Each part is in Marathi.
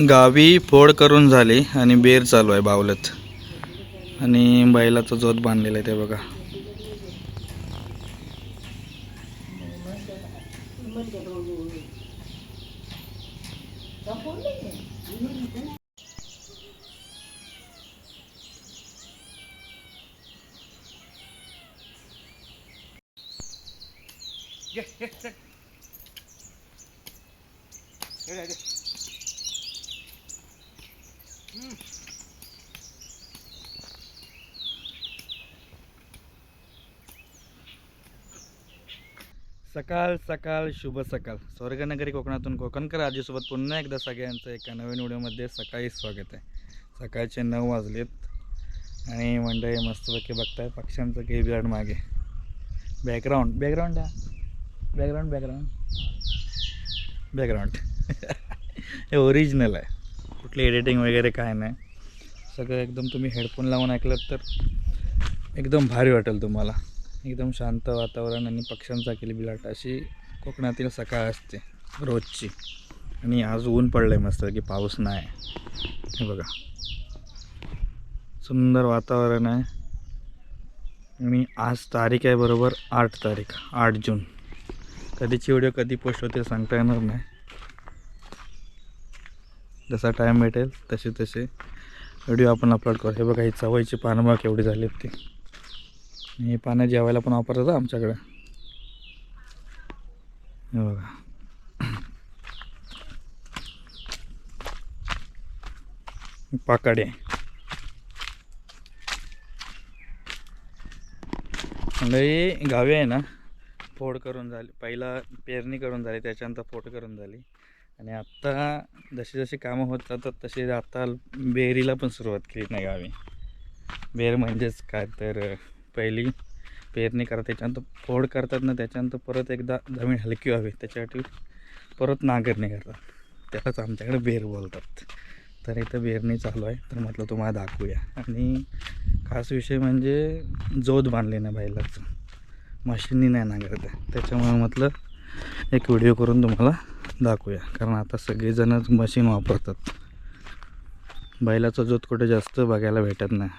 गावी फोड करून झाली आणि बेर चालू आहे बावलत आणि बैलाचा जोत बांधलेला आहे ते बघा. सकाळ सकाळ शुभ सकाळ. स्वर्गनगरी कोकणातून कोकणकर आजीसोबत पुन्हा एकदा सगळ्यांचं एका नवीन व्हिडिओमध्ये सकाळी स्वागत आहे. सकाळचे नऊ वाजलेत आणि मंडळी मस्तपैकी बघताय. पक्ष्यांचं काही बिराड मागे. Background background background background background हे ओरिजिनल आहे. कुठली एडिटिंग वगैरे काय नाही. सगळं एकदम तुम्ही हेडफोन लावून ऐकलं तर एकदम भारी वाटेल तुम्हाला. एकदम शांत वातावरण आणि पक्ष्यांचा किलबिलाट अशी कोकणातील सकाळ असते रोजची. आणि आज ऊन पडलं आहे मस्त की पाऊस नाही. हे बघा. सुंदर वातावरण आहे. आणि आज तारीख आहे बरोबर आठ तारीख आठ जून. कधीची व्हिडिओ कधी पोस्ट होते सांगता येणार नाही. जसा टाईम भेटेल तसे तसे व्हिडिओ आपण अपलोड करू. हे बघा ही चवळीची पानं बघा एवढी झाली ती. हे पानं जेवायला पण वापरतात आमच्याकडे. हे बघा. पाकाडे. लई गावी आहे ना फोड करून झाली. पहिला पेरणी करून झाली त्याच्यानंतर फोड करून झाली. आणि आत्ता जशी जशी कामं होत जातात तशी आत्ता बेरीला पण सुरुवात केली नाही गावी. बेर म्हणजेच काय तर पहिली पेरणी करा त्याच्यानंतर फोड करतात ना त्याच्यानंतर परत एकदा जमीन हलकी व्हावी त्याच्यासाठी परत नांगरणी करतात त्यालाच आमच्याकडे बेर बोलतात. तर इथं बेरणी चालू आहे तर म्हटलं तुम्हाला दाखवूया. आणि खास विषय म्हणजे जोत बांधली ना बैलाचं. मशीननी नाही नांगरत त्याच्यामुळे म्हटलं एक व्हिडिओ करून तुम्हाला दाखवूया. कारण आता सगळेजणच मशीन वापरतात. बैलाचा जोत कुठे जास्त बघायला भेटत नाही.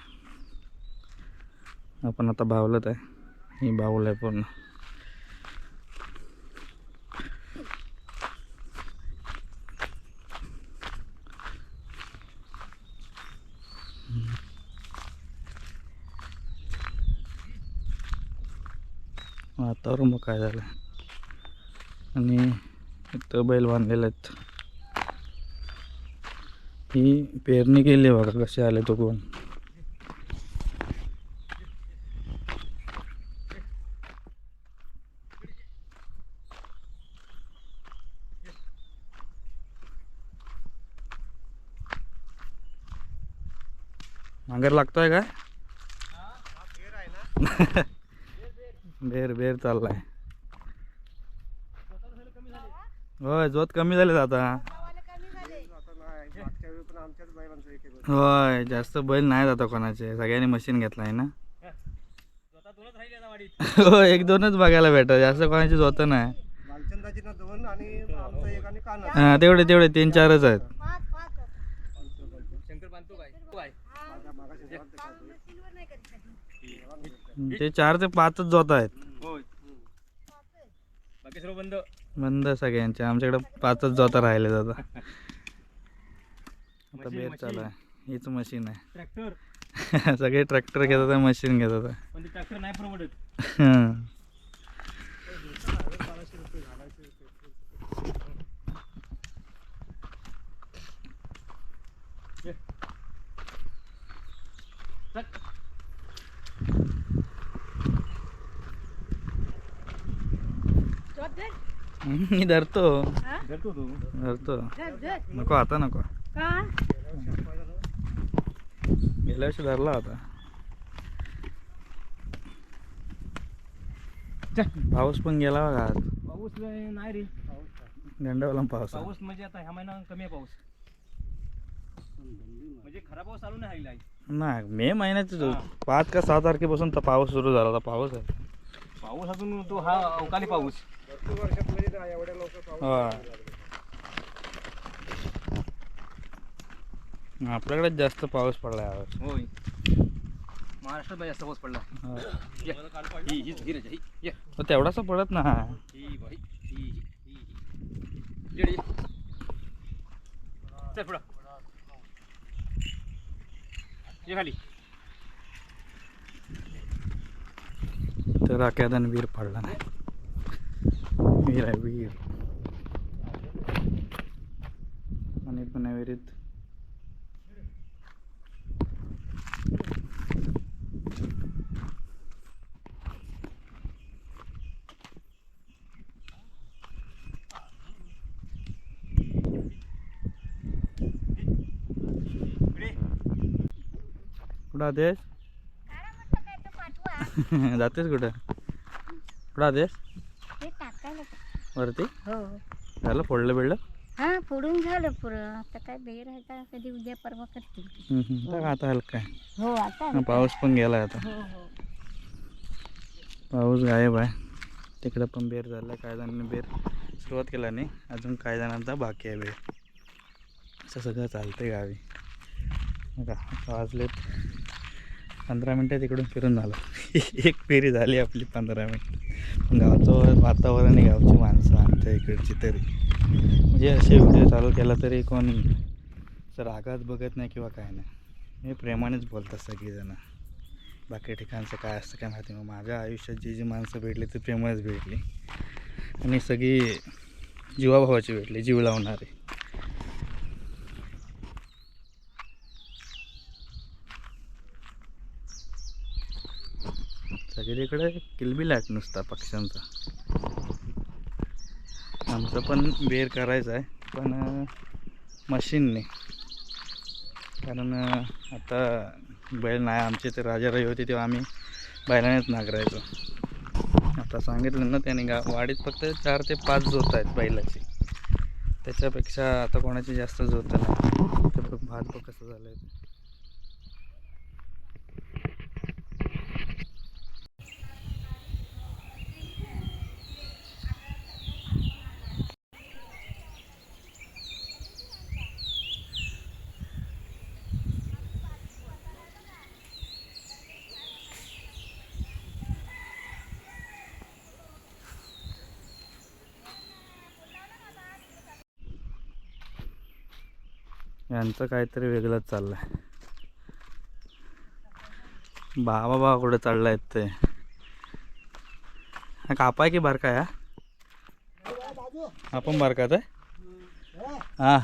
आपण आता बावलत आहे. ही बावल आहे पूर्ण. वातावरण मग काय झालं? आणि इथं बैल बांधलेले आहेत. ही पेरणी केली आहे बघा कसे आले तो कोण. नांगर लागतोय काय? बेर बेर चाललाय. होय जोत कमी झाले आता. होय जास्त बैल नाही आता कोणाचे. सगळ्यांनी मशीन घेतलाय ना. हो एक दोनच बघायला भेटत जास्त कोणाची जोत नाही. हा तेवढे तेवढे तीन चारच आहेत. ते चार ते पाचच जोत आहेत. बाकी सर्व बंद सगळ्यांचे. आमच्याकडे पाचच जोता राहिले आता. आता बेर चालू आहे. हीच मशीन आहे. ट्रॅक्टर? सगळे ट्रॅक्टर घेतात मशीन घेतात. ट्रॅक्टर नाही परवडत हं. मी धरतो. धरतो नको आता नको. गेल्या वर्षी धरला होता पाऊस पण गेला बघा आज. पाऊस नाही रे. गंडावला पाऊस. पाऊस म्हणजे आता ह्या महिना कमी आहे पाऊस. म्हणजे खरा पाऊस चालू नाही नाही मे महिन्यात हा. पाच का सहा तारखेपासून तर पाऊस सुरू झाला होता पाऊस आहे. पाऊस अजून तो हा अवकाळी पाऊस. आपल्याकडे जास्त पाऊस पडला यावर होय. महाराष्ट्रात जास्त पाऊस पडला. पण तेवढासा पडत ना. चल पुढं. ये खाली. तर राख्यादान वीर पडला नाही. वीर आहे वीर आणि पुण्याविरीत कुठं आदेश जातेस कुठं? कुठं आदेश वरती? हो. झालं फोडलं बिडलं? हा फोडून झालं पुरं. आता काय बेर आहे का? कधी उद्या परवा करतील. हम्म, हम्म. टाक आता हलका आहे. हो आता हा, पाऊस पण गेला आता. हो हो. पाऊस गायब आहे. तिकडं पण बेर झाला काही जणांनी बेर सुरुवात केला नाही. अजून काही जणांचा बाकी आहे बेर. असं सगळं चालतंय गावी. बघा वाजलेत पंधरा मिनटात इकडून फिरून झालं. एक फेरी झाली आपली पंधरा मिनटं. पण गावचं वातावरण आहे गावची माणसं आमच्या इकडची तरी. म्हणजे असे व्हिडिओ चालू केला तरी कोण रागात बघत नाही किंवा काय नाही. हे प्रेमानेच बोलतात सगळीजणं. बाकी ठिकाणचं काय असतं काय माहिती मग माझ्या आयुष्यात जी जी माणसं भेटली ती प्रेमानेच भेटली. आणि सगळी जीवाभावाची भेटली जीव लावणारी. सगळीकडे किलबिलाट नुसता पक्ष्यांचा. आमचं पण बेर करायचं आहे पण मशीनने कारण आता बैल नाही आमचे ते राजाराई होते तेव्हा आम्ही बैलानेच नांगरायचो. आता सांगितलं ना त्याने गा वाडीत फक्त चार ते पाच जोत आहेत बैलाची. त्याच्यापेक्षा आता कोणाची जास्त जोत नाही. ते बघ भात बघ कसं झालं आहे यांचं काहीतरी वेगळंच चाललं आहे बाबा बाबा कुठे आहेत ते. हा कापाय की बारका आहे हा हा आहे? हा.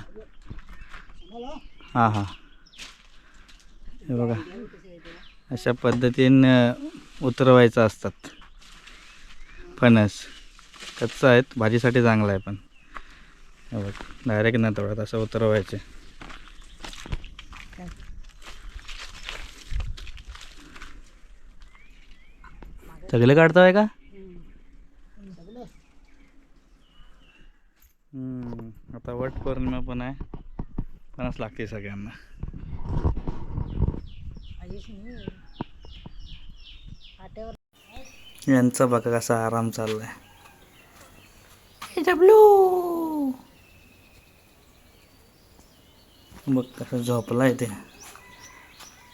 हां हां. हे बघा. अशा पद्धतीनं उतरवायचं असतात. फणस. कच्चा आहेत. भाजीसाठी चांगला आहे पण. हे बघ. डायरेक्ट नाही तोडत असं उतरवायचे. सगळे काढतोय का? हम्म, आता वट पौर्णिमा पण आहे. पणच लागते सगळ्यांना. यांचा बघा कसा आराम चाललाय. डब्ल्यू बघ कसं झोपलाय ते.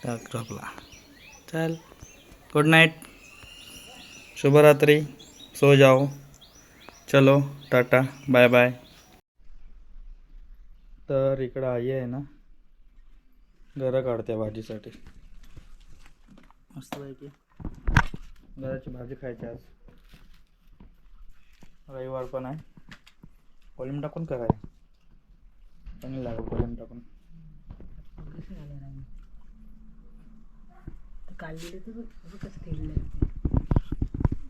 टाक झोपला. चल गुड नाईट शुभरात्री सो जाओ। चलो टाटा बाय बाय। तर इकडं आई आहे ना घरं काढते भाजीसाठी। मस्त आहे की घराची भाजी खायची आज। रविवार पण आहे। कॉलिम टाकून कराय चांगली लागेल कॉलिम टाकून।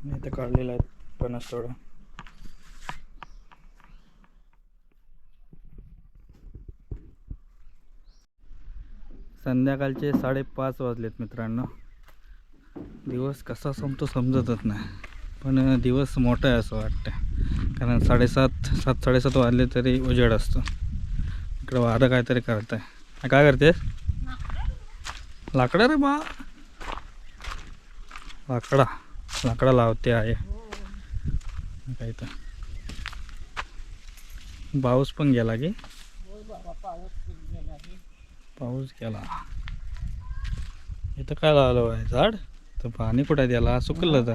मी तर काढलेलं आहे पन्नास थोडं संध्याकाळचे साडेपाच वाजलेत मित्रांनो. दिवस कसा संपतो समजतच नाही. पण दिवस मोठा आहे असं वाटतं कारण साडेसात सात साडेसात वाजले तरी उजेड असतो. इकडं वारं काहीतरी करत आहे काय करतेस? लाकडा रे बा. लाकडा. लाकडा लावते आहे. काय तर. पाऊस पण गेला की? पाऊस गेला. इथं काय लावलं आहे झाड? तर पाणी कुठं द्याला सुकलं तर.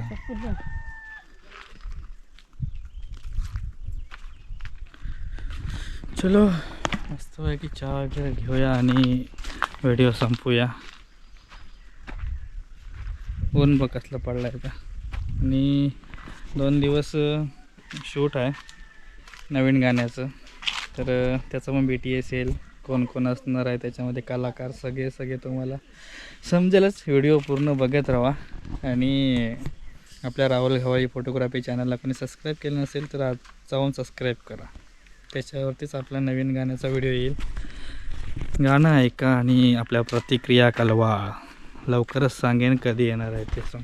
मस्त वय की चहा वगैरे घेऊया आणि व्हिडिओ संपूया. ऊन बघ कसलं पडलं आहे का? आणि दोन दिवस शूट आहे नवीन गाण्याचं. तर त्याचं पण बी टी एस येईल. कोण कोण असणार आहे त्याच्यामध्ये कलाकार सगळे सगळे तुम्हाला समजेलच. व्हिडिओ पूर्ण बघत राहा. आणि आपल्या राहुल हवाई फोटोग्राफी चॅनलला कोणी सबस्क्राईब केलं नसेल तर आज जाऊन सबस्क्राईब करा. त्याच्यावरतीच आपला नवीन गाण्याचा व्हिडिओ येईल. गाणं ऐका आणि आपल्या प्रतिक्रिया कलवा लवकरच सांगेन कधी येणार आहे ते सांग.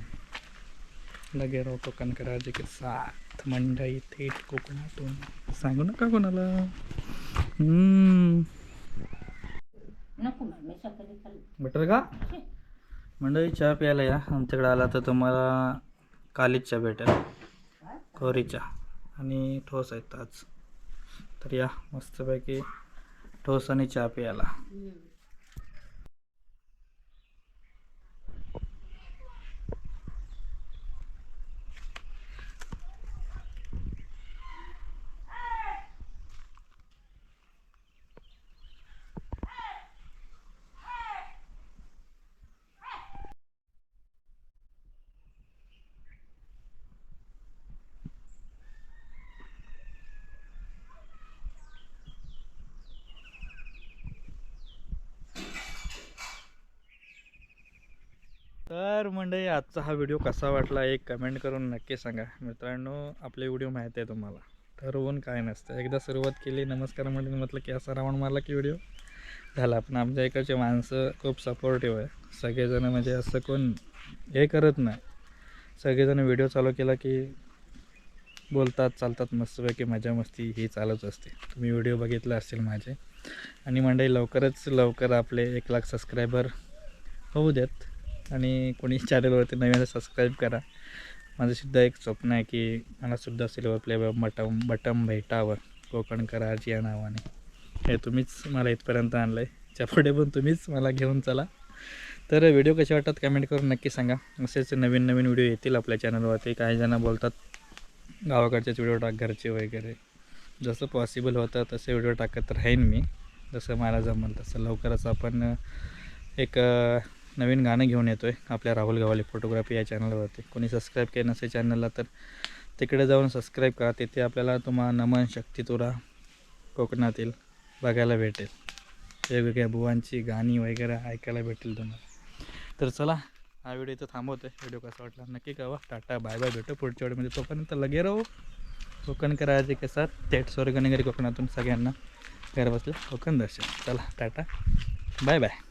लगे रोटो कनकराजे के साथ मंडई थेट कोकणातून. सांगू नका कोणाला. बटर का? मंडळी चहा प्यायला या. आमच्याकडे आला तर तुम्हाला कालीच चहा भेटेल. कोरी चहा. आणि ठोस आहेत आज. तर या मस्तपैकी ठोस आणि चहा प्यायला तर मंडळी आजचा हा व्हिडिओ कसा वाटला एक कमेंट करून नक्की सांगा. मित्रांनो आपले व्हिडिओ माहीत आहे तुम्हाला. ठरवून काय नसतं. एकदा सुरुवात केली नमस्कार मंडळी म्हटलं की असा रावण मारला की व्हिडिओ झाला. पण आमच्या इकडचे माणसं खूप सपोर्टिव्ह आहे. सगळेजण म्हणजे असं कोण हे करत नाही. सगळेजण व्हिडिओ चालू केला की बोलतात चालतात मस्तपैकी मजा मस्ती ही चालूच असते. तुम्ही व्हिडिओ बघितला असतील माझे. आणि मंडळी लवकरच लवकर आपले एक लाख सबस्क्रायबर होऊ देत. आणि कोणी चॅनलवरती नवीन सबस्क्राईब करा. माझंसुद्धा एक स्वप्न आहे की मलासुद्धा सिल्वर प्लेवर बटम बटम भेटावं. कोकण करारची या नावाने. हे तुम्हीच मला इथपर्यंत आणलं आहे त्यापुढे पण तुम्हीच मला घेऊन चला. तर व्हिडिओ कसे वाटतात कमेंट करून नक्की सांगा. असेच नवीन नवीन व्हिडिओ येतील आपल्या चॅनलवरती काही जण बोलतात गावाकडचेच व्हिडिओ टाक घरचे वगैरे. जसं पॉसिबल होतं तसे व्हिडिओ टाकत राहीन मी. जसं मला जमल तसं. लवकरच आपण एक नवीन गाणं घेऊन येतो आहे आपल्या राहुल गव्हाले फोटोग्राफी या चॅनलवरती. कोणी सबस्क्राईब केलं नसेल चॅनलला तर तिकडे जाऊन सबस्क्राईब करा. तिथे आपल्याला तुम्हाला नमन शक्तितुरा कोकणातील बघायला भेटेल. वेगवेगळ्या बुवांची गाणी वगैरे ऐकायला भेटेल तुम्हाला. तर चला हा व्हिडिओ इथं थांबवतो आहे व्हिडिओ कसा वाटला नक्की कळवा. Tata bye bye. भेटो पुढच्या व्हिडिओमध्ये. तोपर्यंत लगे राहू. कोकण करायचे कसा थेट स्वर्गनगरी कोकणातून सगळ्यांना घर बसल्या कोकण दर्शन. चला टाटा. Bye bye.